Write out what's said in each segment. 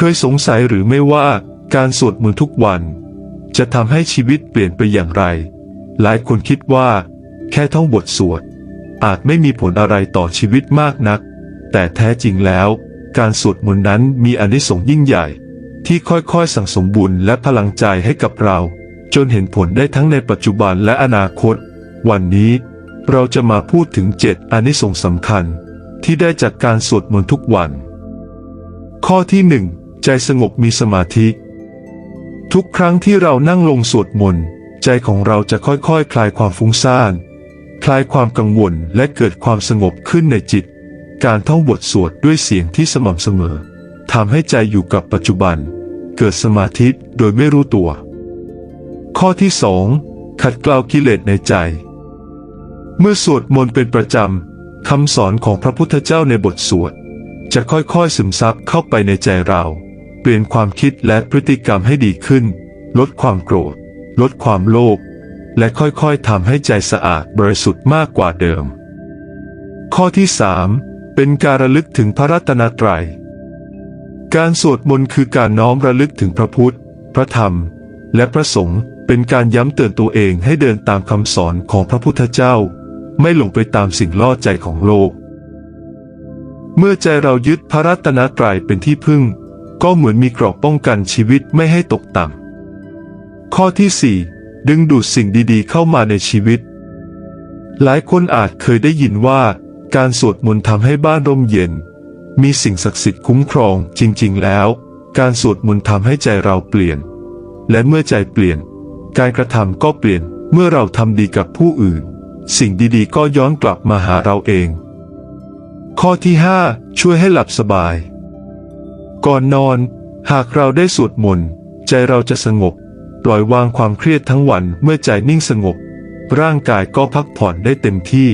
เคยสงสัยหรือไม่ว่าการสวดมนต์ทุกวัน จะทำให้ชีวิตเปลี่ยนไปอย่างไร หลายคนคิดว่า แค่ท่องบทสวด อาจไม่มีผลอะไรต่อชีวิตมากนัก แต่แท้จริงแล้ว การสวดมนต์นั้นมีอนิสงส์ยิ่งใหญ่ ที่ค่อยๆสั่งสมบุญและพลังใจให้กับเรา จนเห็นผลได้ทั้งในปัจจุบันและอนาคต วันนี้เราจะมาพูดถึงเจ็ดอนิสงส์สำคัญ ที่ได้จากการสวดมนต์ทุกวัน ข้อที่หนึ่ง ใจสงบมีสมาธิ ทุกครั้งที่เรานั่งลงสวดมนต์ใจของเราจะค่อยๆคคลายความฟุ้งซ่าน คลายความกังวลและเกิดความสงบขึ้นในจิต การท่องบทสวดด้วยเสียงที่สม่ำเสมอทำให้ใจอยู่กับปัจจุบัน เกิดสมาธิโดยไม่รู้ตัว ข้อที่สองขัดเกลากิเลสในใจ เมื่อสวดมนต์เป็นประจำคำสอนของพระพุทธเจ้าในบทสวดจะค่อยๆซึมซับเข้าไปในใจเรา ลี่ยนความคิดและพฤติกรรมให้ดีขึ้น ลดความโกรธ ลดความโลภและค่อยๆทำให้ใจสะอาดบริสุทธิ์มากกว่าเดิม ข้อที่สามเป็นการระลึกถึงพระรัตนตรัย การสวดมนต์คือการน้อมระลึกถึงพระพุทธ พระธรรม และพระสงฆ์เป็นการย้ำเตือนตัวเองให้เดินตามคำสอนของพระพุทธเจ้า ไม่หลงไปตามสิ่งล่อใจของโลก เมื่อใจเรายึดพระรัตนตรัยเป็นที่พึ่ง ก็เหมือนมีเกราะป้องกันชีวิตไม่ให้ตกต่ำ ข้อที่สี่ดึงดูดสิ่งดีๆเข้ามาในชีวิต หลายคนอาจเคยได้ยินว่า การสวดมนต์ทำให้บ้านร่มเย็น มีสิ่งศักดิ์สิทธิ์คุ้มครองจริง ๆ แล้ว การสวดมนต์ทำให้ใจเราเปลี่ยน และเมื่อใจเปลี่ยน การกระทำก็เปลี่ยนเมื่อเราทำดีกับผู้อื่น สิ่งดีๆ ก็ย้อนกลับมาหาเราเอง ข้อที่ 5 ช่วยให้หลับสบาย ก่อนนอน หากเราได้สวดมนต์ใจเราจะสงบ ปล่อยวางความเครียดทั้งวันเมื่อใจนิ่งสงบ ร่างกายก็พักผ่อนได้เต็มที่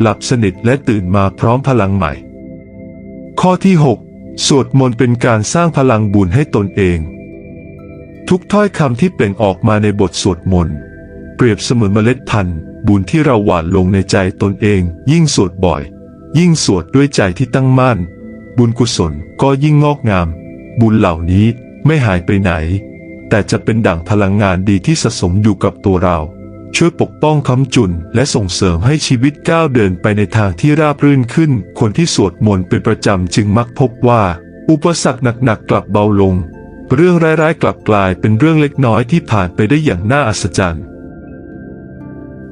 หลับสนิทและตื่นมาพร้อมพลังใหม่ ข้อที่ 6 สวดมนต์เป็นการสร้างพลังบุญให้ตนเอง ทุกถ้อยคำที่เปล่งออกมาในบทสวดมนต์เปรียบเสมือนเมล็ดพันธุ์ บุญที่เราหว่านลงในใจตนเอง ยิ่งสวดบ่อย ยิ่งสวดด้วยใจที่ตั้งมั่น บุญกุศลก็ยิ่งงอกงาม บุญเหล่านี้ไม่หายไปไหน แต่จะเป็นดั่งพลังงานดีที่สะสมอยู่กับตัวเรา ช่วยปกป้องค้ำจุน และส่งเสริมให้ชีวิตก้าวเดินไปในทางที่ราบรื่นขึ้น คนที่สวดมนต์เป็นประจำจึงมักพบว่า อุปสรรคหนักๆกลับเบาลง เรื่องร้ายๆกลับกลายเป็นเรื่องเล็กน้อยที่ผ่านไปได้อย่างน่าอัศจรรย์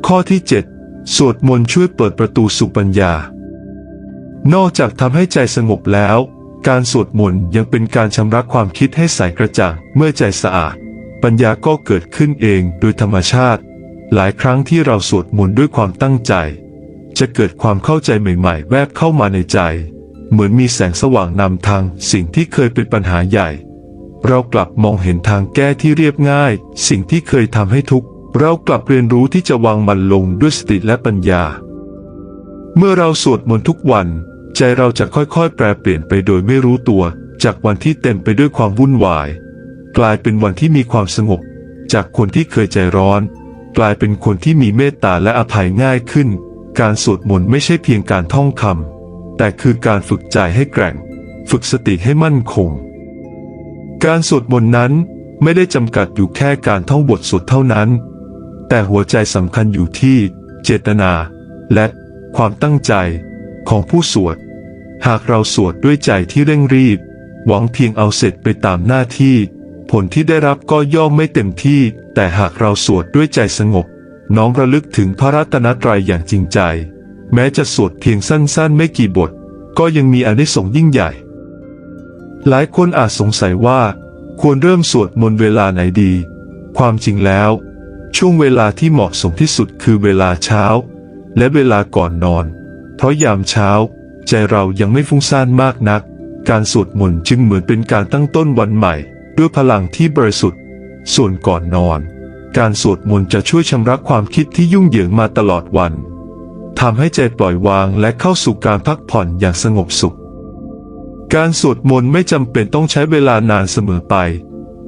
ข้อที่ 7 สวดมนต์ช่วยเปิดประตูสู่ปัญญา นอกจากทำให้ใจสงบแล้ว การสวดมนต์ยังเป็นการชำระความคิดให้ใสกระจ่างเมื่อใจสะอาด ปัญญาก็เกิดขึ้นเองโดยธรรมชาติ หลายครั้งที่เราสวดมนต์ด้วยความตั้งใจ จะเกิดความเข้าใจใหม่ๆ แวบเข้ามาในใจ เหมือนมีแสงสว่างนำทางสิ่งที่เคยเป็นปัญหาใหญ่ เรากลับมองเห็นทางแก้ที่เรียบง่าย สิ่งที่เคยทำให้ทุกข์เรากลับเรียนรู้ที่จะวางมันลงด้วยสติและปัญญา เมื่อเราสวดมนต์ทุกวัน ใจเราจะค่อยๆ แปรเปลี่ยนไปโดยไม่รู้ตัว จากวันที่เต็มไปด้วยความวุ่นวาย กลายเป็นวันที่มีความสงบ จากคนที่เคยใจร้อน กลายเป็นคนที่มีเมตตาและอภัยง่ายขึ้น การสวดมนต์ไม่ใช่เพียงการท่องคำแต่คือการฝึกใจให้แกร่ง ฝึกสติให้มั่นคง การสวดมนต์นั้นไม่ได้จำกัดอยู่แค่การท่องบทสวดเท่านั้น แต่หัวใจสำคัญอยู่ที่เจตนา และความตั้งใจของผู้สวด หากเราสวดด้วยใจที่เร่งรีบ หวังเพียงเอาเสร็จไปตามหน้าที่ ผลที่ได้รับก็ย่อมไม่เต็มที่ แต่หากเราสวดด้วยใจสงบ น้อมระลึกถึงพระรัตนตรัยอย่างจริงใจ แม้จะสวดเพียงสั้นๆ ไม่กี่บท ก็ยังมีอนิสงส์ยิ่งใหญ่ หลายคนอาจสงสัยว่า ควรเริ่มสวดมนต์เวลาไหนดี ความจริงแล้ว ช่วงเวลาที่เหมาะสมที่สุดคือเวลาเช้า และเวลาก่อนนอน เพราะยามเช้า ใจเรายังไม่ฟุ้งซ่านมากนัก การสวดมนต์จึงเหมือนเป็นการตั้งต้นวันใหม่ ด้วยพลังที่บริสุทธิ์ ส่วนก่อนนอน การสวดมนต์จะช่วยชำระความคิดที่ยุ่งเหยิงมาตลอดวันทำให้ใจปล่อยวางและเข้าสู่การพักผ่อนอย่างสงบสุข การสวดมนต์ไม่จำเป็นต้องใช้เวลานานเสมอไป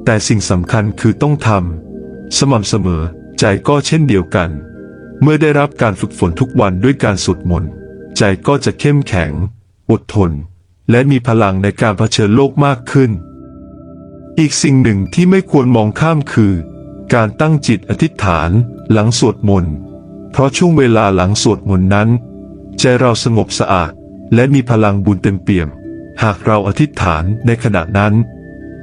แต่สิ่งสำคัญคือต้องทำสม่ำเสมอใจก็เช่นเดียวกัน เมื่อได้รับการฝึกฝนทุกวันด้วยการสวดมนต์ ใจก็จะเข้มแข็ง อดทน และมีพลังในการเผชิญโลกมากขึ้น อีกสิ่งหนึ่งที่ไม่ควรมองข้ามคือ การตั้งจิตอธิษฐานหลังสวดมนต์ เพราะช่วงเวลาหลังสวดมนต์นั้น ใจเราสงบสะอาด และมีพลังบุญเต็มเปี่ยม หากเราอธิษฐานในขณะนั้น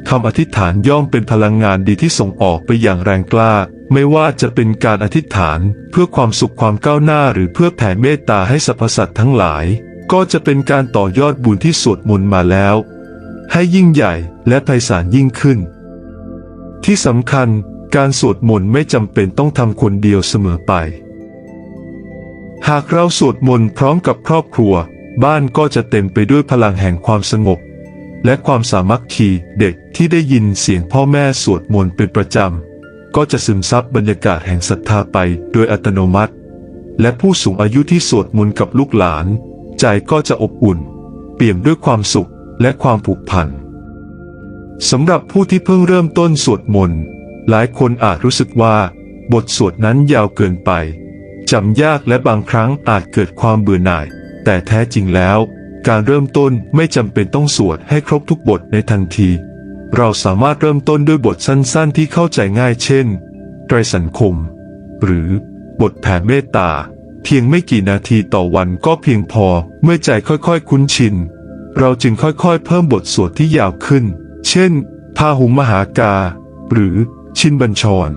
คำอธิษฐานย่อมเป็นพลังงานดีที่ส่งออกไปอย่างแรงกล้า ไม่ว่าจะเป็นการอธิษฐานเพื่อความสุขความก้าวหน้าหรือเพื่อแผ่เมตตาให้สรรพสัตว์ทั้งหลาย ก็จะเป็นการต่อยอดบุญที่สวดมนต์มาแล้ว ให้ยิ่งใหญ่และไพศาลยิ่งขึ้น ที่สำคัญการสวดมนต์ไม่จำเป็นต้องทำคนเดียวเสมอไป หากเราสวดมนต์พร้อมกับครอบครัว บ้านก็จะเต็มไปด้วยพลังแห่งความสงบ และความสามัคคีเด็กที่ได้ยินเสียงพ่อแม่สวดมนต์เป็นประจำ ก็จะซึมซับบรรยากาศแห่งศรัทธาไปโดยอัตโนมัติ และผู้สูงอายุที่สวดมนต์กับลูกหลาน ใจก็จะอบอุ่น เปี่ยมด้วยความสุขและความผูกพันสำหรับผู้ที่เพิ่งเริ่มต้นสวดมนต์หลายคนอาจรู้สึกว่า บทสวดนั้นยาวเกินไปจำยากและบางครั้งอาจเกิดความเบื่อหน่าย แต่แท้จริงแล้ว การเริ่มต้นไม่จำเป็นต้องสวดให้ครบทุกบทในทันที เราสามารถเริ่มต้นด้วยบทสั้นๆ ที่เข้าใจง่ายเช่นไตรสังคม หรือบทแผ่เมตตา เพียงไม่กี่นาทีต่อวันก็เพียงพอเมื่อใจค่อยๆ คุ้นชิน เราจึงค่อยๆ เพิ่มบทสวดที่ยาวขึ้น เช่นพาหุมมหากา หรือชินบัญชร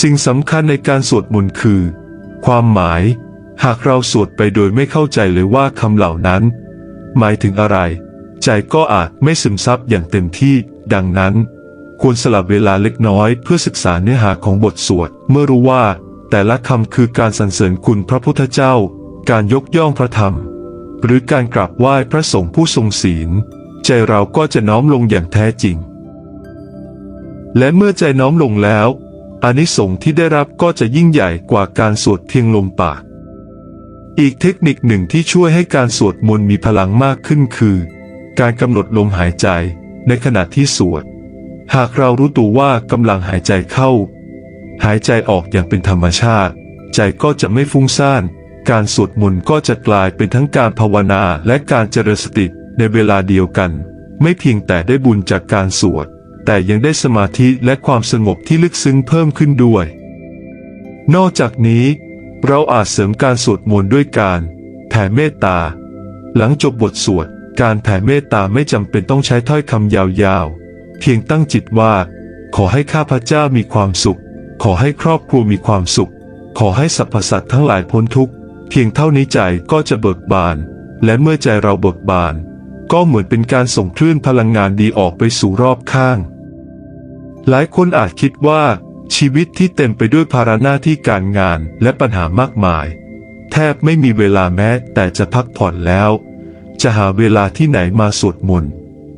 สิ่งสำคัญในการสวดมนต์คือ ความหมาย หากเราสวดไปโดยไม่เข้าใจเลยว่าคำเหล่านั้น หมายถึงอะไร ใจก็อาจไม่ซึมซับอย่างเต็มที่ ดังนั้น ควรสลับเวลาเล็กน้อยเพื่อศึกษาเนื้อหาของบทสวด เมื่อรู้ว่า แต่ละคำคือการสรรเสริญคุณพระพุทธเจ้า การยกย่องพระธรรม หรือการกราบไหว้พระสงฆ์ผู้ทรงศีล ใจเราก็จะน้อมลงอย่างแท้จริง และเมื่อใจน้อมลงแล้วอานิสงส์ที่ได้รับก็จะยิ่งใหญ่กว่าการสวดเพียงลมปาก อีกเทคนิคหนึ่งที่ช่วยให้การสวดมนต์มีพลังมากขึ้นคือ การกำหนดลมหายใจในขณะที่สวด หากเรารู้ตัวว่ากำลังหายใจเข้า หายใจออกอย่างเป็นธรรมชาติ ใจก็จะไม่ฟุ้งซ่าน การสวดมนต์ก็จะกลายเป็นทั้งการภาวนาและการเจริญสติในเวลาเดียวกัน ไม่เพียงแต่ได้บุญจากการสวด แต่ยังได้สมาธิและความสงบที่ลึกซึ้งเพิ่มขึ้นด้วย นอกจากนี้ เราอาจเสริมการสวดมนต์ด้วยการแผ่เมตตา หลังจบบทสวด การแผ่เมตตาไม่จำเป็นต้องใช้ถ้อยคำยาวๆ เพียงตั้งจิตว่า ขอให้ข้าพเจ้ามีความสุข ขอให้ครอบครัวมีความสุข ขอให้สรรพสัตว์ทั้งหลายพ้นทุกข์ เพียงเท่านี้ใจก็จะเบิกบาน และเมื่อใจเราเบิกบาน ก็เหมือนเป็นการส่งคลื่นพลังงานดีออกไปสู่รอบข้าง หลายคนอาจคิดว่า ชีวิตที่เต็มไปด้วยภาระหน้าที่การงานและปัญหามากมาย แทบไม่มีเวลาแม้แต่จะพักผ่อนแล้ว จะหาเวลาที่ไหนมาสวดมนต์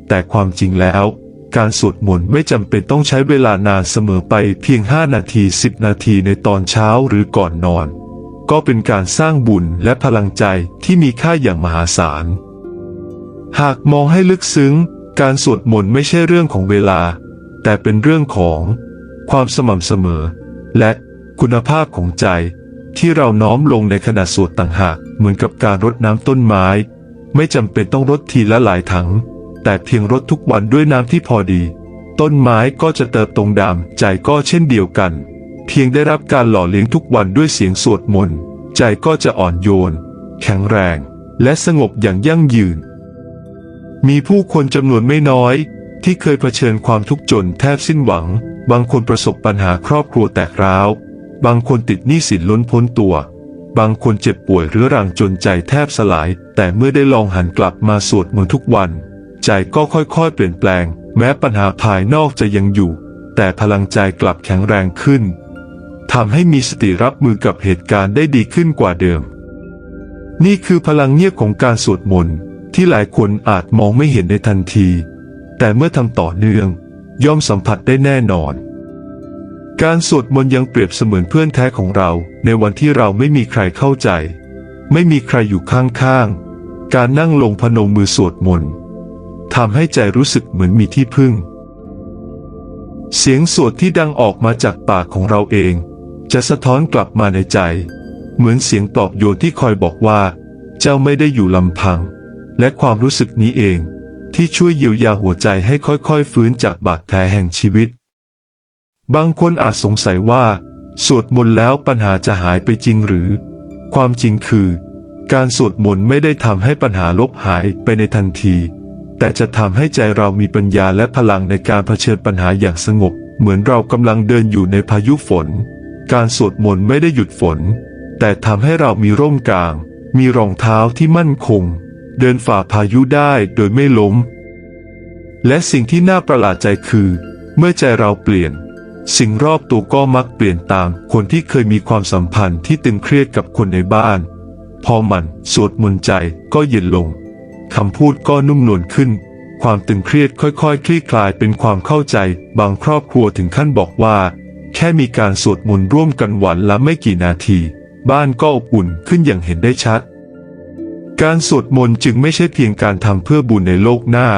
แต่ความจริงแล้ว การสวดมนต์ไม่จำเป็นต้องใช้เวลานานเสมอไปเพียง 5 นาที 10 นาทีในตอนเช้าหรือก่อนนอน ก็เป็นการสร้างบุญและพลังใจที่มีค่าอย่างมหาศาล หากมองให้ลึกซึ้ง การสวดมนต์ไม่ใช่เรื่องของเวลา แต่เป็นเรื่องของ ความสม่ำเสมอ และคุณภาพของใจที่เราน้อมลงในขณะสวดต่างหากเหมือนกับการรดน้ำต้นไม้ ไม่จำเป็นต้องรดทีละหลายถัง แต่เพียงรดทุกวันด้วยน้ำที่พอดี ต้นไม้ก็จะเติบโตดำใจก็เช่นเดียวกัน เพียงได้รับการหล่อเลี้ยงทุกวันด้วยเสียงสวดมนต์ใจก็จะอ่อนโยน แข็งแรง และสงบอย่างยั่งยืน มีผู้คนจำนวนไม่น้อย ที่เคยเผชิญความทุกข์จนแทบสิ้นหวัง บางคนประสบปัญหาครอบครัวแตกร้าว บางคนติดหนี้สินล้นพ้นตัว บางคนเจ็บป่วยเรื้อรังจนใจแทบสลาย แต่เมื่อได้ลองหันกลับมาสวดมนต์ทุกวัน ใจก็ค่อยๆ เปลี่ยนแปลง แม้ปัญหาภายนอกจะยังอยู่ แต่พลังใจกลับแข็งแรงขึ้นทำให้มีสติรับมือกับเหตุการณ์ได้ดีขึ้นกว่าเดิม นี่คือพลังเงียบของการสวดมนต์ที่หลายคนอาจมองไม่เห็นในทันที แต่เมื่อทำต่อเนื่อง ย่อมสัมผัสได้แน่นอน การสวดมนต์ยังเปรียบเสมือนเพื่อนแท้ของเราในวันที่เราไม่มีใครเข้าใจ ไม่มีใครอยู่ข้างๆ การนั่งลงพนมมือสวดมนต์ทำให้ใจรู้สึกเหมือนมีที่พึ่ง เสียงสวดที่ดังออกมาจากปากของเราเอง จะสะท้อนกลับมาในใจ เหมือนเสียงปลอบโยนที่คอยบอกว่า เจ้าไม่ได้อยู่ลำพัง และความรู้สึกนี้เอง ที่ช่วยเยียวยาหัวใจให้ค่อยๆ ฟื้นจากบาดแผลแห่งชีวิต บางคนอาจสงสัยว่า สวดมนต์แล้วปัญหาจะหายไปจริงหรือ ความจริงคือ การสวดมนต์ไม่ได้ทำให้ปัญหาลบหายไปในทันที แต่จะทำให้ใจเรามีปัญญาและพลังในการเผชิญปัญหาอย่างสงบ เหมือนเรากำลังเดินอยู่ในพายุฝน การสวดมนต์ไม่ได้หยุดฝน แต่ทำให้เรามีร่มกลาง มีรองเท้าที่มั่นคง เดินฝ่าพายุได้โดยไม่ล้ม และสิ่งที่น่าประหลาดใจคือ เมื่อใจเราเปลี่ยน สิ่งรอบตัวก็มักเปลี่ยนตามคนที่เคยมีความสัมพันธ์ที่ตึงเครียดกับคนในบ้าน พอมันสวดมนต์ใจก็เย็นลงคำพูดก็นุ่มนวลขึ้น ความตึงเครียดค่อยๆคลี่คลายเป็นความเข้าใจ บางครอบครัวถึงขั้นบอกว่า แค่มีการสวดมนต์ร่วมกันวันละไม่กี่นาที บ้านก็อบอุ่นขึ้นอย่างเห็นได้ชัด การสวดมนต์จึงไม่ใช่เพียงการทำเพื่อบุญในโลกหน้า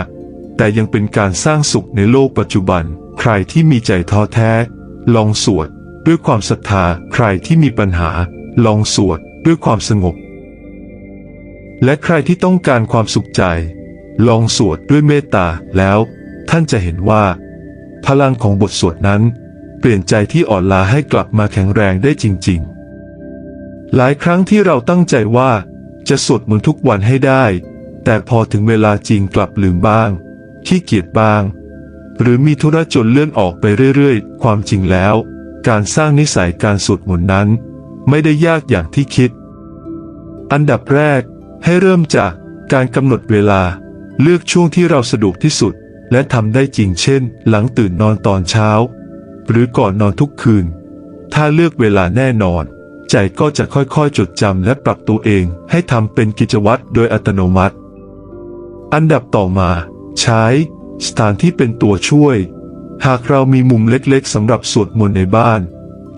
แต่ยังเป็นการสร้างสุขในโลกปัจจุบัน ใครที่มีใจท้อแท้ ลองสวด ด้วยความศรัทธา ใครที่มีปัญหา ลองสวด ด้วยความสงบ และใครที่ต้องการความสุขใจ ลองสวดด้วยเมตตา แล้วท่านจะเห็นว่า พลังของบทสวดนั้น เปลี่ยนใจที่อ่อนล้าให้กลับมาแข็งแรงได้จริง ๆ หลายครั้งที่เราตั้งใจว่า จะสวดมนต์ทุกวันให้ได้ แต่พอถึงเวลาจริงกลับลืมบ้าง ขี้เกียจบ้าง หรือมีธุระจนเลื่อนออกไปเรื่อยๆ ความจริงแล้ว การสร้างนิสัยการสวดมนต์นั้น ไม่ได้ยากอย่างที่คิด อันดับแรก ให้เริ่มจากการกำหนดเวลา เลือกช่วงที่เราสะดวกที่สุด และทำได้จริงเช่น หลังตื่นนอนตอนเช้า หรือก่อนนอนทุกคืน ถ้าเลือกเวลาแน่นอน ใจก็จะค่อยๆ จดจำและปรับตัวเองให้ทำเป็นกิจวัตรโดยอัตโนมัติ อันดับต่อมา ใช้ สถานที่เป็นตัวช่วย หากเรามีมุมเล็กๆสำหรับสวดมนต์ในบ้าน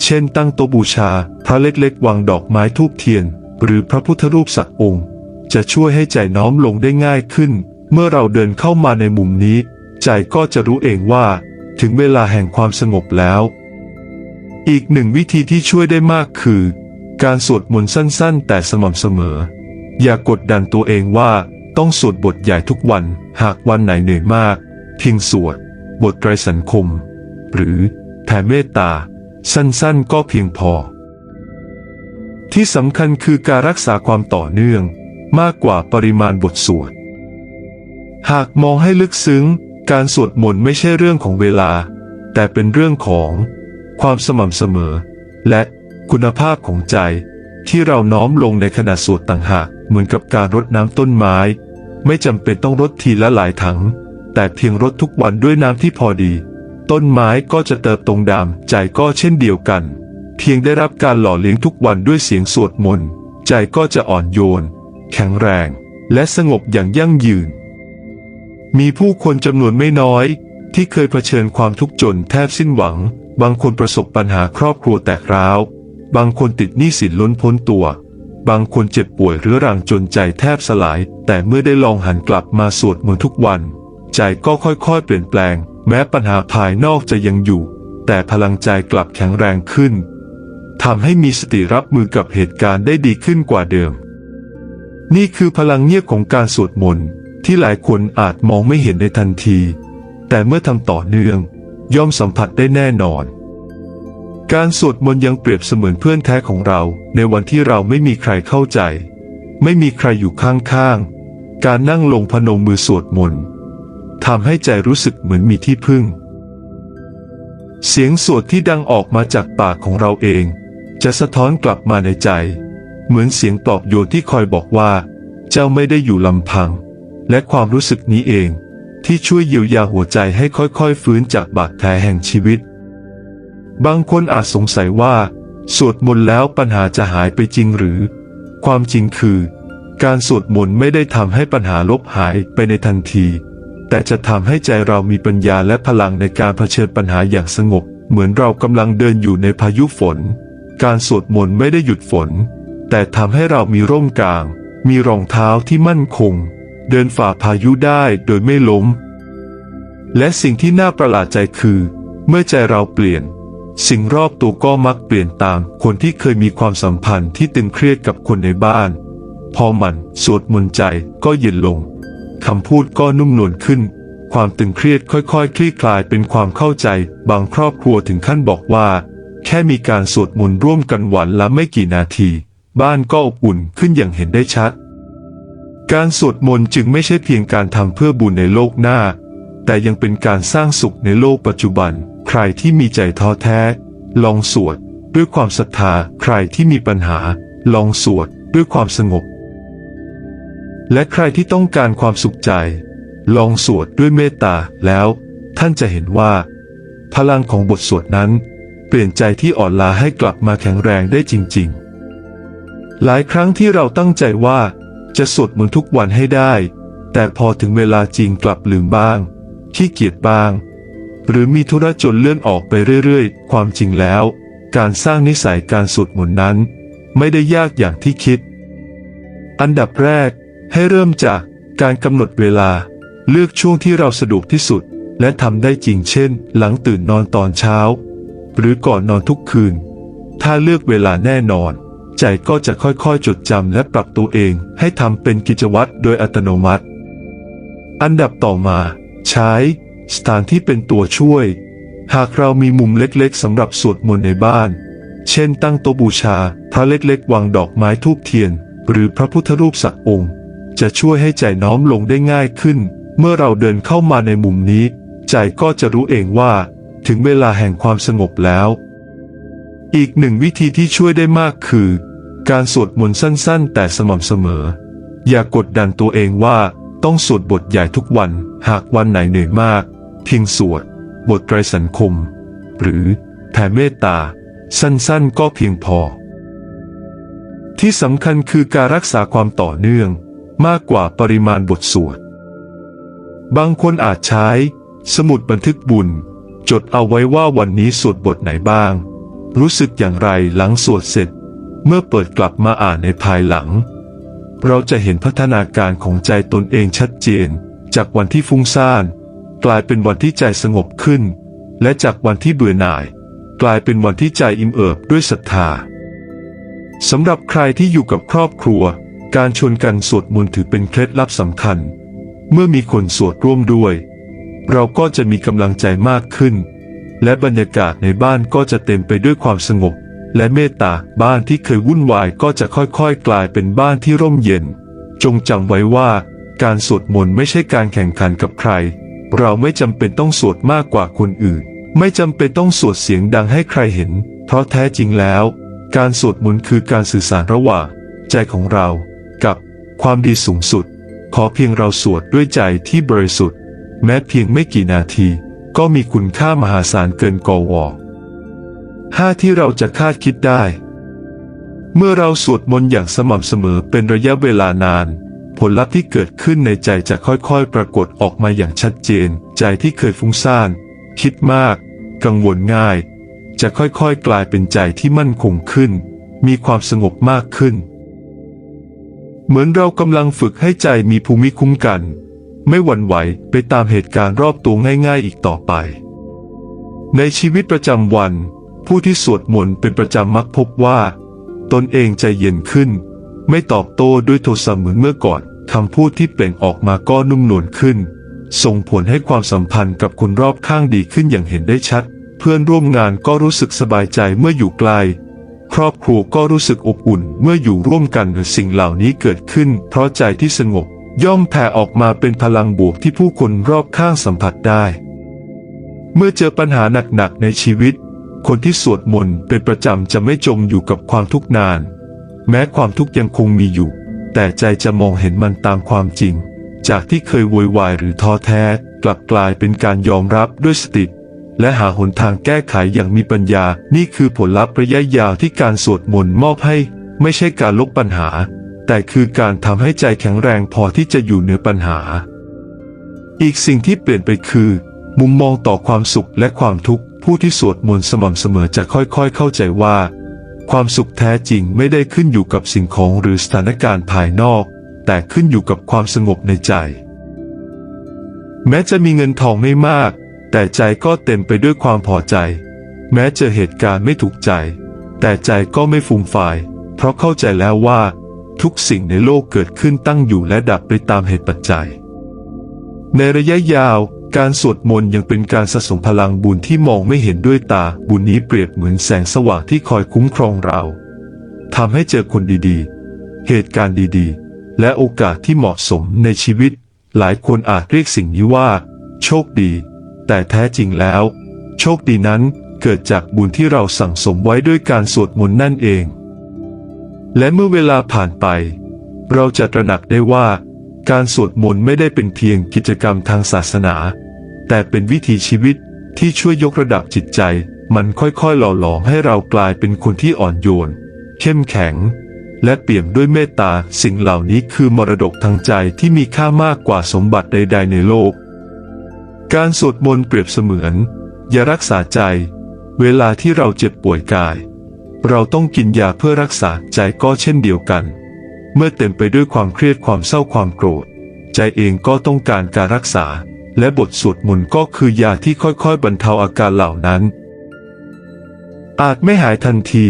เช่น ตั้งโต๊ะบูชา พระเล็กๆ วางดอกไม้ทูบเทียน หรือพระพุทธรูปสักองค์ จะช่วยให้ใจน้อมลงได้ง่ายขึ้น เมื่อเราเดินเข้ามาในมุมนี้ ใจก็จะรู้เองว่า ถึงเวลาแห่งความสงบแล้ว อีกหนึ่งวิธีที่ช่วยได้มากคือ การสวดมนต์สั้นๆ แต่สม่ำเสมอ อย่ากดดันตัวเองว่าต้องสวดบทใหญ่ทุกวัน หากวันไหนเหนื่อยมาก เพียงสวด บทไตรสันคม หรือแผ่เมตตา สั้นๆ ก็เพียงพอ ที่สำคัญคือการรักษาความต่อเนื่องมากกว่าปริมาณบทสวด หากมองให้ลึกซึ้ง การสวดมนต์ไม่ใช่เรื่องของเวลา แต่เป็นเรื่องของ ความสม่ำเสมอ และคุณภาพของใจ ที่เราน้อมลงในขณะสวดต่างหากเหมือนกับการรดน้ำต้นไม้ ไม่จำเป็นต้องรดทีละหลายถัง แต่เพียงรดทุกวันด้วยน้ำที่พอดี ต้นไม้ก็จะเติบโตดำใจก็เช่นเดียวกัน เพียงได้รับการหล่อเลี้ยงทุกวันด้วยเสียงสวดมนต์ใจก็จะอ่อนโยน แข็งแรง และสงบอย่างยั่งยืน มีผู้คนจำนวนไม่น้อยที่เคยเผชิญความทุกข์จนแทบสิ้นหวัง บางคนประสบปัญหาครอบครัวแตกร้าว บางคนติดหนี้สินล้นพ้นตัว บางคนเจ็บป่วยเรื้อรังจนใจแทบสลาย แต่เมื่อได้ลองหันกลับมาสวดมนต์ทุกวัน ใจก็ค่อยๆเปลี่ยนแปลง แม้ปัญหาภายนอกจะยังอยู่ แต่พลังใจกลับแข็งแรงขึ้นทำให้มีสติรับมือกับเหตุการณ์ได้ดีขึ้นกว่าเดิม นี่คือพลังเงียบของการสวดมนต์ที่หลายคนอาจมองไม่เห็นในทันที แต่เมื่อทำต่อเนื่อง ย่อมสัมผัสได้แน่นอน การสวดมนต์ยังเปรียบเสมือนเพื่อนแท้ของเรา ในวันที่เราไม่มีใครเข้าใจ ไม่มีใครอยู่ข้างๆ การนั่งลงพนมมือสวดมนต์ทำให้ใจรู้สึกเหมือนมีที่พึ่ง เสียงสวดที่ดังออกมาจากปากของเราเอง จะสะท้อนกลับมาในใจ เหมือนเสียงปลอบโยนที่คอยบอกว่า เจ้าไม่ได้อยู่ลำพัง และความรู้สึกนี้เอง ที่ช่วยเยียวยาหัวใจให้ค่อยๆ ฟื้นจากบาดแผลแห่งชีวิต บางคนอาจสงสัยว่า สวดมนต์แล้วปัญหาจะหายไปจริงหรือ ความจริงคือ การสวดมนต์ไม่ได้ทำให้ปัญหาลบหายไปในทันที แต่จะทำให้ใจเรามีปัญญาและพลังในการเผชิญปัญหาอย่างสงบ เหมือนเรากำลังเดินอยู่ในพายุฝน การสวดมนต์ไม่ได้หยุดฝน แต่ทำให้เรามีร่มกลาง มีรองเท้าที่มั่นคง เดินฝ่าพายุได้โดยไม่ล้ม และสิ่งที่น่าประหลาดใจคือ เมื่อใจเราเปลี่ยน สิ่งรอบตัวก็มักเปลี่ยนตาม คนที่เคยมีความสัมพันธ์ที่ตึงเครียดกับคนในบ้าน พอมันสวดมนต์ใจก็เย็นลงคำพูดก็นุ่มนวลขึ้น ความตึงเครียดค่อยๆคลี่คลายเป็นความเข้าใจ บางครอบครัวถึงขั้นบอกว่า แค่มีการสวดมนต์ร่วมกันวันละไม่กี่นาที บ้านก็อบอุ่นขึ้นอย่างเห็นได้ชัด การสวดมนต์จึงไม่ใช่เพียงการทำเพื่อบุญในโลกหน้า แต่ยังเป็นการสร้างสุขในโลกปัจจุบัน ใครที่มีใจท้อแท้ ลองสวด ด้วยความศรัทธา ใครที่มีปัญหา ลองสวด ด้วยความสงบ และใครที่ต้องการความสุขใจ ลองสวดด้วยเมตตาแล้ว ท่านจะเห็นว่า พลังของบทสวดนั้น เปลี่ยนใจที่อ่อนล้าให้กลับมาแข็งแรงได้จริง ๆ หลายครั้งที่เราตั้งใจว่า จะสวดมนต์ทุกวันให้ได้ แต่พอถึงเวลาจริงกลับลืมบ้าง ขี้เกียจบ้าง หรือมีธุระจนเลื่อนออกไปเรื่อยๆ ความจริงแล้ว การสร้างนิสัยการสวดมนต์นั้น ไม่ได้ยากอย่างที่คิด อันดับแรกให้เริ่มจากการกำหนดเวลา เลือกช่วงที่เราสะดวกที่สุด และทำได้จริงเช่น หลังตื่นนอนตอนเช้า หรือก่อนนอนทุกคืน ถ้าเลือกเวลาแน่นอน ใจก็จะค่อยๆ จดจำและปรับตัวเองให้ทำเป็นกิจวัตรโดยอัตโนมัติ อันดับต่อมา ใช้ สถานที่เป็นตัวช่วย หากเรามีมุมเล็กๆสำหรับสวดมนต์ในบ้าน เช่น ตั้งโต๊ะบูชา พระเล็กๆ วางดอกไม้ทูบเทียน หรือพระพุทธรูปสักองค์ จะช่วยให้ใจน้อมลงได้ง่ายขึ้น เมื่อเราเดินเข้ามาในมุมนี้ ใจก็จะรู้เองว่า ถึงเวลาแห่งความสงบแล้ว อีกหนึ่งวิธีที่ช่วยได้มากคือ การสวดมนต์สั้นๆ แต่สม่ำเสมอ อย่ากกดดันตัวเองว่าต้องสวดบทใหญ่ทุกวัน หากวันไหนเหนื่อยมาก เพียงสวด บทไตรสังคม หรือแผ่เมตตา สั้นๆ ก็เพียงพอ ที่สำคัญคือการรักษาความต่อเนื่องมากกว่าปริมาณบทสวด บางคนอาจใช้ สมุดบันทึกบุญ จดเอาไว้ว่าวันนี้สวดบทไหนบ้าง รู้สึกอย่างไรหลังสวดเสร็จ เมื่อเปิดกลับมาอ่านในภายหลัง เราจะเห็นพัฒนาการของใจตนเองชัดเจน จากวันที่ฟุ้งซ่าน กลายเป็นวันที่ใจสงบขึ้น และจากวันที่เบื่อหน่าย กลายเป็นวันที่ใจอิ่มเอิบด้วยศรัทธาสำหรับใครที่อยู่กับครอบครัว การชวนกันสวดมนต์ถือเป็นเคล็ดลับสำคัญ เมื่อมีคนสวดร่วมด้วย เราก็จะมีกำลังใจมากขึ้น และบรรยากาศในบ้านก็จะเต็มไปด้วยความสงบ และเมตตาบ้านที่เคยวุ่นวายก็จะค่อยๆ กลายเป็นบ้านที่ร่มเย็น จงจำไว้ว่าการสวดมนต์ไม่ใช่การแข่งขันกับใคร เราไม่จำเป็นต้องสวดมากกว่าคนอื่น ไม่จำเป็นต้องสวดเสียงดังให้ใครเห็น เพราะแท้จริงแล้ว การสวดมนต์คือการสื่อสารระหว่างใจของเรากับความดีสูงสุด ขอเพียงเราสวดด้วยใจที่บริสุทธิ์ แม้เพียงไม่กี่นาที ก็มีคุณค่ามหาศาลเกินกอวอ ห้าที่เราจะคาดคิดได้ เมื่อเราสวดมนต์อย่างสม่ำเสมอเป็นระยะเวลานาน ผลลัพธ์ที่เกิดขึ้นในใจจะค่อยๆ ปรากฏออกมาอย่างชัดเจน ใจที่เคยฟุ้งซ่าน คิดมาก กังวลง่าย จะค่อยๆ กลายเป็นใจที่มั่นคงขึ้น มีความสงบมากขึ้น เหมือนเรากำลังฝึกให้ใจมีภูมิคุ้มกัน ไม่หวั่นไหวไปตามเหตุการณ์รอบตัวง่าย ๆ อีกต่อไป ในชีวิตประจำวัน ผู้ที่สวดมนต์เป็นประจำมักพบว่า ตนเองใจเย็นขึ้น ไม่ตอบโต้ด้วยโทสะเหมือนเมื่อก่อนคำพูดที่เปล่งออกมาก็นุ่มนวลขึ้น ส่งผลให้ความสัมพันธ์กับคนรอบข้างดีขึ้นอย่างเห็นได้ชัด เพื่อนร่วมงานก็รู้สึกสบายใจเมื่ออยู่ไกล ครอบครัวก็รู้สึกอบอุ่นเมื่ออยู่ร่วมกันสิ่งเหล่านี้เกิดขึ้น เพราะใจที่สงบ ย่อมแผ่ออกมาเป็นพลังบวกที่ผู้คนรอบข้างสัมผัสได้ เมื่อเจอปัญหาหนักๆในชีวิต คนที่สวดมนต์เป็นประจำจะไม่จมอยู่กับความทุกข์นาน แม้ความทุกข์ยังคงมีอยู่ แต่ใจจะมองเห็นมันตามความจริง จากที่เคยโวยวายหรือท้อแท้ กลับกลายเป็นการยอมรับด้วยสติและหาหนทางแก้ไขอย่างมีปัญญา นี่คือผลลัพธ์ระยะยาวที่การสวดมนต์มอบให้ ไม่ใช่การลบปัญหา แต่คือการทำให้ใจแข็งแรงพอที่จะอยู่เหนือปัญหา อีกสิ่งที่เปลี่ยนไปคือ มุมมองต่อความสุขและความทุกข์ ผู้ที่สวดมนต์สม่ำเสมอจะค่อยๆ เข้าใจว่า ความสุขแท้จริงไม่ได้ขึ้นอยู่กับสิ่งของหรือสถานการณ์ภายนอก แต่ขึ้นอยู่กับความสงบในใจ แม้จะมีเงินทองไม่มาก แต่ใจก็เต็มไปด้วยความพอใจ แม้เจอเหตุการณ์ไม่ถูกใจ แต่ใจก็ไม่ฟูมฟาย เพราะเข้าใจแล้วว่า ทุกสิ่งในโลกเกิดขึ้นตั้งอยู่และดับไปตามเหตุปัจจัย ในระยะยาว การสวดมนต์ยังเป็นการสะสมพลังบุญที่มองไม่เห็นด้วยตา บุญนี้เปรียบเหมือนแสงสว่างที่คอยคุ้มครองเราทำให้เจอคนดีๆ เหตุการณ์ดีๆ และโอกาสที่เหมาะสมในชีวิต หลายคนอาจเรียกสิ่งนี้ว่า โชคดี แต่แท้จริงแล้ว โชคดีนั้นเกิดจากบุญที่เราสั่งสมไว้ด้วยการสวดมนต์นั่นเอง และเมื่อเวลาผ่านไป เราจะตระหนักได้ว่า การสวดมนต์ไม่ได้เป็นเพียงกิจกรรมทางศาสนา แต่เป็นวิถีชีวิตที่ช่วยยกระดับจิตใจ มันค่อยๆ หล่อหลอมให้เรากลายเป็นคนที่อ่อนโยน เข้มแข็ง และเปี่ยมด้วยเมตตาสิ่งเหล่านี้คือมรดกทางใจที่มีค่ามากกว่าสมบัติใด ๆ ในโลก การสวดมนต์เปรียบเสมือนยารักษาใจ เวลาที่เราเจ็บป่วยกาย เราต้องกินยาเพื่อรักษาใจก็เช่นเดียวกัน เมื่อเต็มไปด้วยความเครียดความเศร้าความโกรธ ใจเองก็ต้องการการรักษา และบทสวดมนต์ก็คือยาที่ค่อยๆ บรรเทาอาการเหล่านั้น อาจไม่หายทันที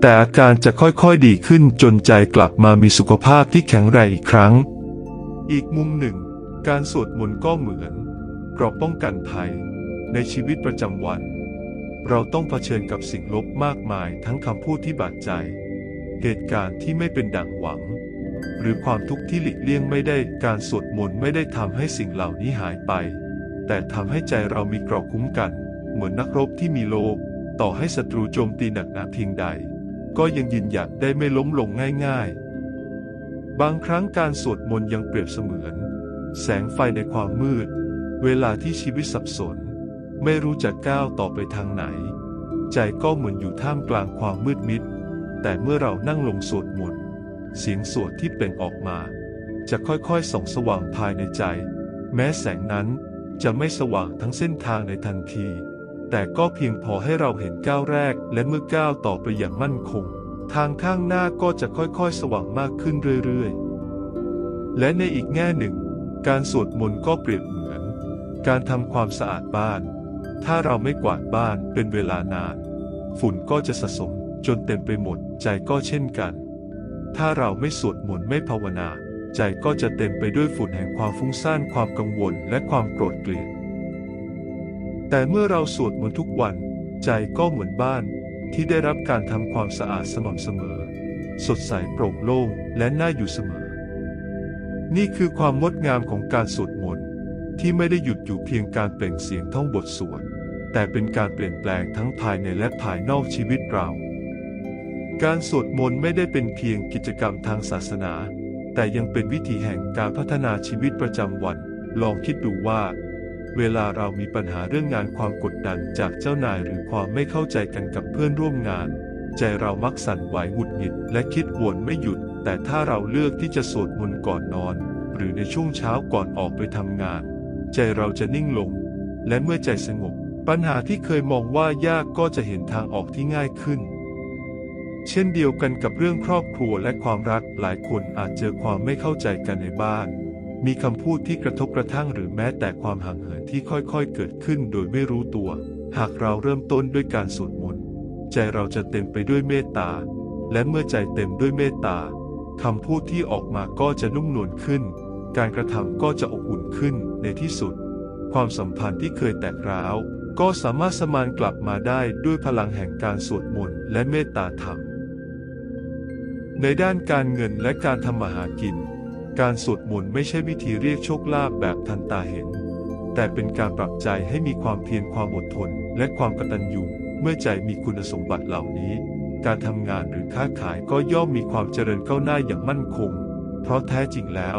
แต่อาการจะค่อยๆดีขึ้นจนใจกลับมามีสุขภาพที่แข็งแรงอีกครั้ง อีกมุมหนึ่ง การสวดมนต์ก็เหมือนเกราะป้องกันภัยในชีวิตประจำวัน เราต้องเผชิญกับสิ่งลบมากมายทั้งคำพูดที่บาดใจ เหตุการณ์ที่ไม่เป็นดังหวัง หรือความทุกข์ที่หลีกเลี่ยงไม่ได้การสวดมนต์ไม่ได้ทำให้สิ่งเหล่านี้หายไป แต่ทำให้ใจเรามีเกราะคุ้มกัน เหมือนนักรบที่มีโลกต่อให้ศัตรูโจมตีหนักหนาเพียงใด ก็ยังยืนหยัดได้ไม่ล้มลงง่ายๆ บางครั้งการสวดมนต์ยังเปรียบเสมือน แสงไฟในความมืด เวลาที่ชีวิตสับสน ไม่รู้จะก้าวต่อไปทางไหน ใจก็เหมือนอยู่ท่ามกลางความมืดมิด แต่เมื่อเรานั่งลงสวดมนต์ เสียงสวดที่เปล่งออกมา จะค่อยๆส่องสว่างภายในใจ แม้แสงนั้นจะไม่สว่างทั้งเส้นทางในทันที แต่ก็เพียงพอให้เราเห็นก้าวแรกและเมื่อก้าวต่อไปอย่างมั่นคง ทางข้างหน้าก็จะค่อยๆสว่างมากขึ้นเรื่อยๆ และในอีกแง่หนึ่ง การสวดมนต์ก็เปรียบเหมือน การทำความสะอาดบ้าน ถ้าเราไม่กวาดบ้านเป็นเวลานาน ฝุ่นก็จะสะสมจนเต็มไปหมดใจก็เช่นกัน ถ้าเราไม่สวดมนต์ไม่ภาวนา ใจก็จะเต็มไปด้วยฝุ่นแห่งความฟุ้งซ่านความกังวลและความโกรธเกลียด แต่เมื่อเราสวดมนต์ทุกวัน ใจก็เหมือนบ้านที่ได้รับการทำความสะอาดสม่ำเสมอ สดใสโปร่งโล่งและน่าอยู่เสมอ นี่คือความงดงามของการสวดมนต์ที่ไม่ได้หยุดอยู่เพียงการเปล่งเสียงท่องบทสวดแต่เป็นการเปลี่ยนแปลงทั้งภายในและภายนอกชีวิตเรา การสวดมนต์ไม่ได้เป็นเพียงกิจกรรมทางศาสนา แต่ยังเป็นวิธีแห่งการพัฒนาชีวิตประจำวัน ลองคิดดูว่า เวลาเรามีปัญหาเรื่องงานความกดดันจากเจ้านายหรือความไม่เข้าใจกันกับเพื่อนร่วมงาน ใจเรามักสั่นไหวหงุดหงิดและคิดวนไม่หยุด แต่ถ้าเราเลือกที่จะสวดมนต์ก่อนนอน หรือในช่วงเช้าก่อนออกไปทำงาน ใจเราจะนิ่งลง และเมื่อใจสงบ ปัญหาที่เคยมองว่ายากก็จะเห็นทางออกที่ง่ายขึ้น เช่นเดียวกันกับเรื่องครอบครัวและความรักหลายคนอาจเจอความไม่เข้าใจกันในบ้าน มีคำพูดที่กระทบกระทั่งหรือแม้แต่ความห่างเหินที่ค่อยๆ เกิดขึ้นโดยไม่รู้ตัว หากเราเริ่มต้นด้วยการสวดมนต์ใจเราจะเต็มไปด้วยเมตตา และเมื่อใจเต็มด้วยเมตตาคำพูดที่ออกมาก็จะนุ่มนวลขึ้น การกระทำก็จะอบอุ่นขึ้นในที่สุด ความสัมพันธ์ที่เคยแตกร้าว ก็สามารถสมานกลับมาได้ด้วยพลังแห่งการสวดมนต์และเมตตาธรรม ในด้านการเงินและการทำมาหากิน การสวดมนต์ไม่ใช่วิธีเรียกโชคลาภแบบทันตาเห็น แต่เป็นการปรับใจให้มีความเพียรความอดทน และความกตัญญูเมื่อใจมีคุณสมบัติเหล่านี้ การทำงานหรือค้าขายก็ย่อมมีความเจริญก้าวหน้าอย่างมั่นคง เพราะแท้จริงแล้ว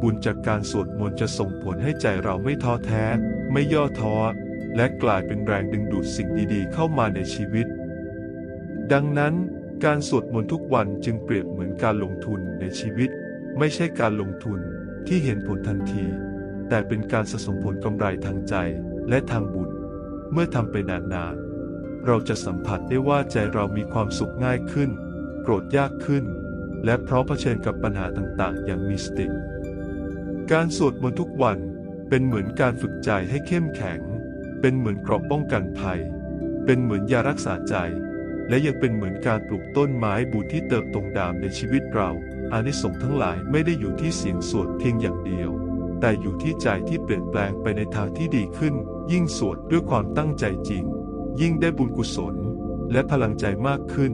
บุญจากการสวดมนต์จะส่งผลให้ใจเราไม่ท้อแท้ ไม่ย่อท้อ และกลายเป็นแรงดึงดูดสิ่งดีๆ เข้ามาในชีวิต ดังนั้น การสวดมนต์ทุกวันจึงเปรียบเหมือนการลงทุนในชีวิต ไม่ใช่การลงทุนที่เห็นผลทันที แต่เป็นการสะสมผลกำไรทางใจและทางบุญ เมื่อทำไปนานๆ เราจะสัมผัสได้ว่าใจเรามีความสุขง่ายขึ้น โกรธยากขึ้น และพราะเผชิญกับปัญหาต่างๆ อย่างมีสติ การสวดมนต์ทุกวันเป็นเหมือนการฝึกใจให้เข้มแข็ง เป็นเหมือนเกราะป้องกันภัย เป็นเหมือนยารักษาใจ และยังเป็นเหมือนการปลูกต้นไม้บุญที่เติบโตงดามในชีวิตเรา อานิสงส์ทั้งหลายไม่ได้อยู่ที่เสียงสวดเพียงอย่างเดียว แต่อยู่ที่ใจที่เปลี่ยนแปลงไปในทางที่ดีขึ้น ยิ่งสวดด้วยความตั้งใจจริง ยิ่งได้บุญกุศล และพลังใจมากขึ้น